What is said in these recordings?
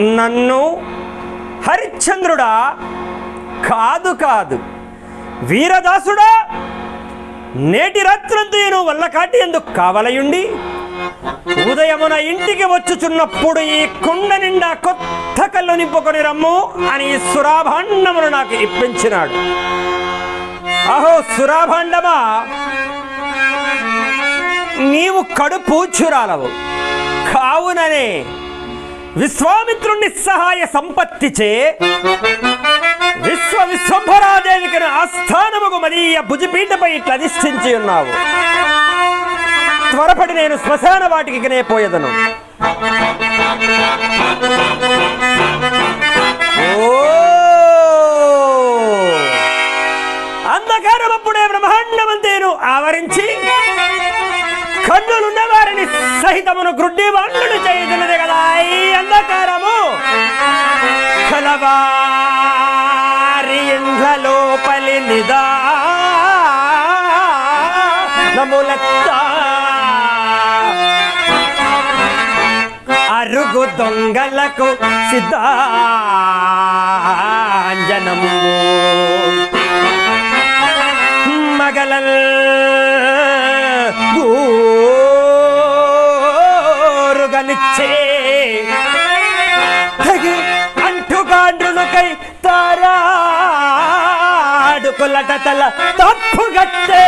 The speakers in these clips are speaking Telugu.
నన్ను హరిశ్చంద్రుడా? కాదు కాదు. వీరదాసుడా? నేటి రాత్రంతయును వల్ల కాటి ఎందుకు కావలయుండి ఉదయమున ఇంటికి వచ్చుచున్నప్పుడు ఈ కుండ నిండా కొత్త కళ్ళు నింపుకొని రమ్ము అని ఈ సురాభాండమును నాకు ఇప్పించినాడు. అహో సురాభాండమా? నీవు కడుపు చురాలవు. కావుననే విశ్వామిత్రుణ్ణి సహాయ సంపత్తిచే విశ్వ విశ్వంభరాదేవికి ఆస్థానముకు మరీ భుజపీఠపై ఇట్లా అధిష్ఠించి ఉన్నావు. త్వరపడి నేను శ్మశాన వాటికి నే పోయేదను. అప్పుడే అంధకారమప్పుడే బ్రహ్మాండమంతేను ఆవరించి కన్నులున్న వారిని సహితమును గ్రుడ్డి వాళ్ళు చేయదున్నది కదా ఈ అంధకారము. కలవారి ఇండ్ల లోపలి నిదా నములత్తా. అరుగు దొంగలకు సిద్ధాంజనము. మగలల్ గోరుగనిచ్చే को लटतल तप्पु गट्टे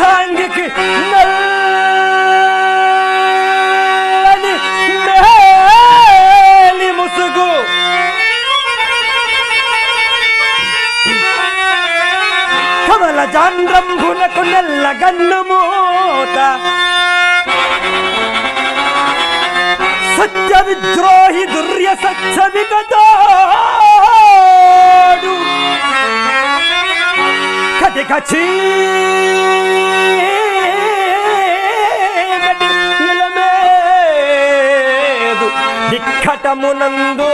తాంగికి నల్లని మేలి ముసుగు కమల జాండ్రంభులకు నెల్ల గన్నుమూత సత్య విద్రోహి దుర్య సత్య విగతాడు కటిక చీకటి ఇలమేదు